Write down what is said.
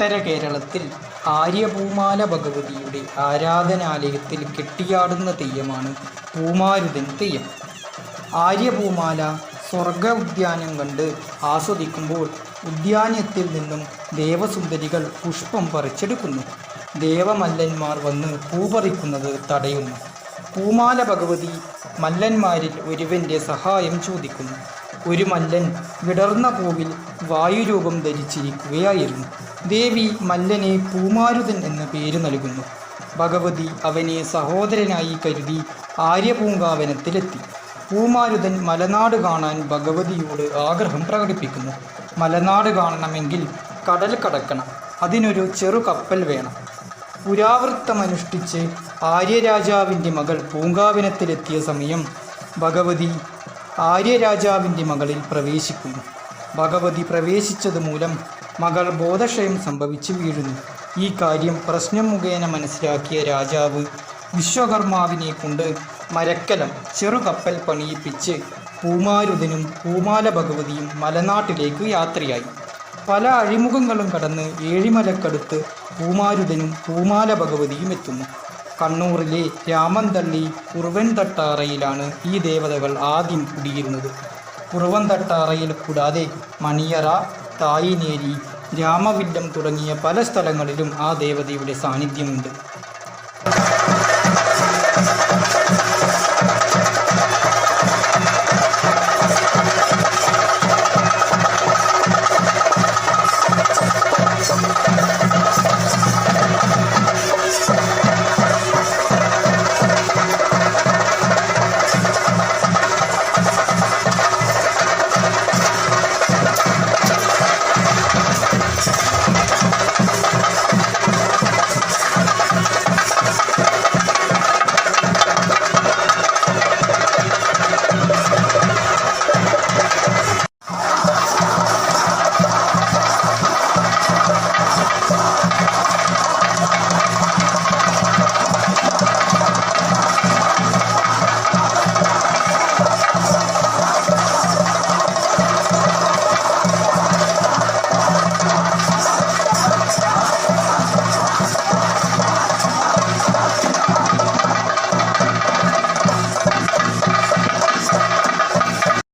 ഉത്തര കേരളത്തിൽ ആര്യപൂമാല ഭഗവതിയുടെ ആരാധനാലയത്തിൽ കെട്ടിയാടുന്ന തെയ്യമാണ് പൂമാരുതൻ തെയ്യം. ആര്യപൂമാല സ്വർഗ ഉദ്യാനം കണ്ട് ആസ്വദിക്കുമ്പോൾ ഉദ്യാനത്തിൽ നിന്നും ദേവസുന്ദരികൾ പുഷ്പം പറിച്ചെടുക്കുന്നു. ദേവമല്ലന്മാർ വന്ന് പൂപറിക്കുന്നത് തടയുന്നു. പൂമാല ഭഗവതി മല്ലന്മാരിൽ ഒരുവന്റെ സഹായം ചോദിക്കുന്നു. ഒരു മല്ലൻ വിടർന്ന പൂവിൽ വായുരൂപം ധരിച്ചിരിക്കുകയായിരുന്നു. ദേവി മല്ലനെ പൂമാരുതൻ എന്ന പേര് നൽകുന്നു. ഭഗവതി അവനെ സഹോദരനായി കരുതി ആര്യപൂങ്കാവനത്തിലെത്തി. പൂമാരുതൻ മലനാട് കാണാൻ ഭഗവതിയോട് ആഗ്രഹം പ്രകടിപ്പിക്കുന്നു. മലനാട് കാണണമെങ്കിൽ കടൽ കടക്കണം. അതിനൊരു ചെറു കപ്പൽ വേണം. പുരാവൃത്തമനുഷ്ഠിച്ച് ആര്യരാജാവിന്റെ മകൾ പൂങ്കാവനത്തിലെത്തിയ സമയം ഭഗവതി ആര്യരാജാവിന്റെ മകളിൽ പ്രവേശിക്കുന്നു. ഭഗവതി പ്രവേശിച്ചത് മൂലം മകൾ ബോധക്ഷയം സംഭവിച്ചു വീഴുന്നു. ഈ കാര്യം പ്രശ്നം മുഖേന മനസ്സിലാക്കിയ രാജാവ് വിശ്വകർമാവിനെ കൊണ്ട് മരക്കലം ചെറുകപ്പൽ പണിയിപ്പിച്ച് പൂമാരുതനും പൂമാല ഭഗവതിയും മലനാട്ടിലേക്ക് യാത്രയായി. പല അഴിമുഖങ്ങളും കടന്ന് ഏഴിമലക്കടുത്ത് പൂമാരുതനും പൂമാല ഭഗവതിയും എത്തുന്നു. കണ്ണൂരിലെ രാമന്തള്ളി കുറുവൻതട്ടാറയിലാണ് ഈ ദേവതകൾ ആദ്യം കുടിയിരുന്നത്. കുറുവൻതട്ടാറയിൽ കൂടാതെ മണിയറ തായിനേരി രാമവില്ലം തുടങ്ങിയ പല സ്ഥലങ്ങളിലും ആ ദേവതയുടെ സാന്നിധ്യമുണ്ട്.